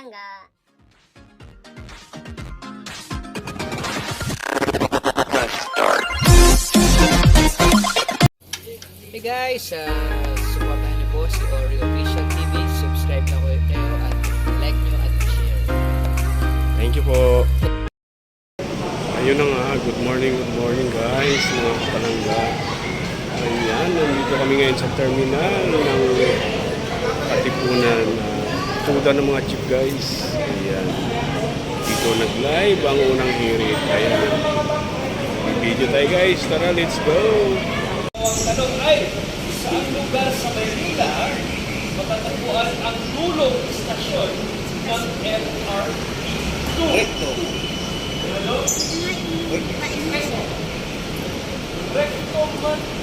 palangga. Hey guys, uh, supportahan niyo po si Oreo Official TV. Subscribe na kayo kayo at like nyo at share. Thank you po. Ayun na nga, good morning, good morning guys, mga palangga. Ayan, nandito kami ngayon sa terminal ng Katipunan. Tuda ng mga jeep guys. Ayan. Dito nag-live ang unang hirit. Ayan. Video tayo guys. Tara, let's go! Tanong ay, saan lugar sa Maynila matatagpuan ang dulong istasyon ng MRT2? Recto. Ano? Recto Mantindi.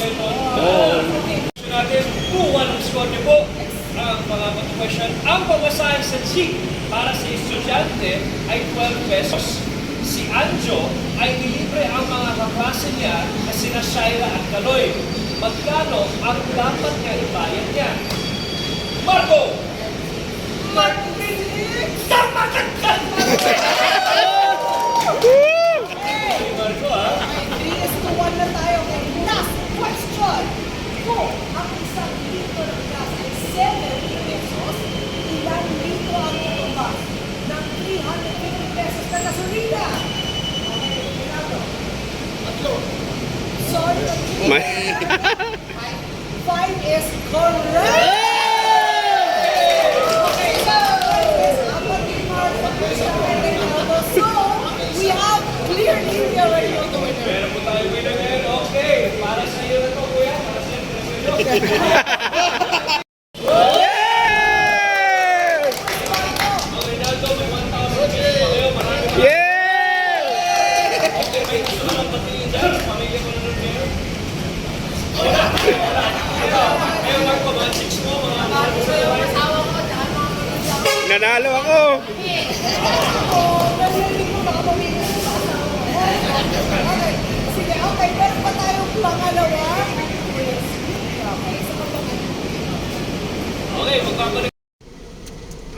Gusto natin, kung anong score niyo po. Ang mga question, ang pamasahe sa jeep para sa estudyante ay 12 pesos. Si Anjo ay ilibre ang mga kaklase niya na sina Shaira at Kaloy. Magkano ang dapat niya ibayad niya? Marco! Martin! Tama ka ka! Marco, ha? 3 is to 1 na tayo. Okay, last question. Kung ang isang litro ng gas ay 7 pesos, ilan litro ang tutumbas ng 350 pesos na gasolina? Okay, Renato. Tatlo. May... 5 is correct! Okay, so five is apat ni Mark, isa kay Renato. So, we have clear area already on the winner. Meron po tayo winner ngayon. Okay, para sa iyo na to, kuya. Para sa iyo, para sa iyo. Ang Rinaldo, may 1,000 pesos pa kayo. Maraming Yeah! Okay, may gusto ka lang patingin dyan. Pamilya mo na nun ngayon. Wala. Wala. Ito, ngayon Marco, mga chicks mo, mga Nanalo ako! Oh, narinig mo baka mamili mo sa asawa Okay, sige, okay, meron pa tayong pangalawa. Okay, magkakaroon.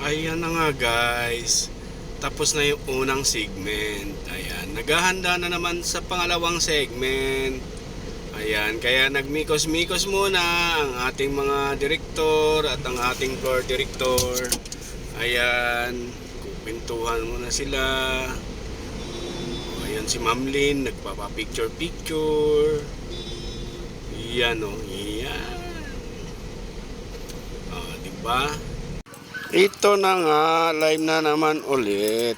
Ayan na nga guys. Tapos na yung unang segment. Ayan. Naghahanda na naman sa pangalawang segment. Ayan. Kaya nagmikos-mikos muna ang ating mga direktor at ang ating floor director. Ayan. Kupintuhan muna sila. Ayan si Ma'am Lynn. Nagpapapicture-picture. Ayan o. Ayan. O, diba? Ito na nga, live na naman ulit.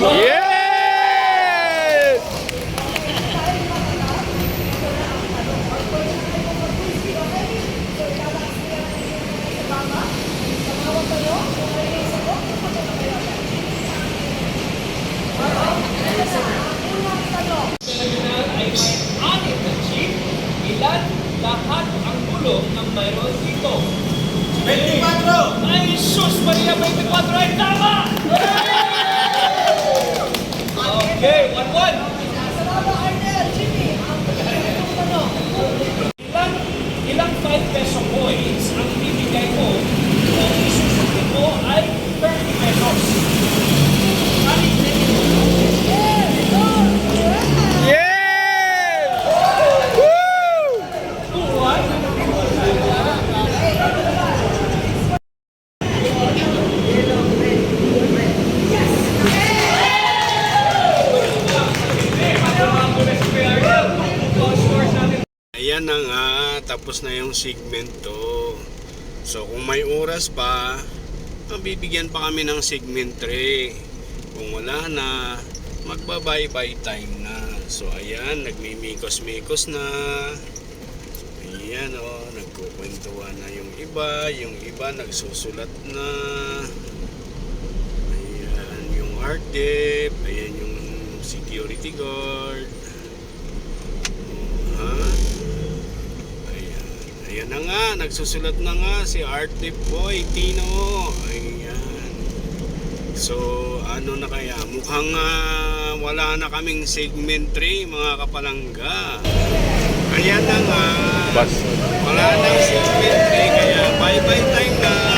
Yes! ay may anim na jeep. Ilan lahat ang gulong ng mayroon dito? 24! Ay, sus! Maria, 24 ay tama! Okay, Ayan na nga, tapos na yung segment to. So kung may oras pa, mabibigyan pa kami ng segment 3. Kung wala na, magba-bye-bye time na. So ayan, nagmimikos-mikos na. Ayan o, oh, nagkukwentuhan na yung iba, yung iba nagsusulat na. Art Dep. Ayan yung security guard. Ha? Ayan. Ayan na nga. Nagsusulat na nga si Art Dep Boy Tino. Ayan. So, ano na kaya? Mukhang ah, wala na kaming segment 3, mga kapalangga. Ayan na nga. Wala na segment 3, kaya bye-bye time na.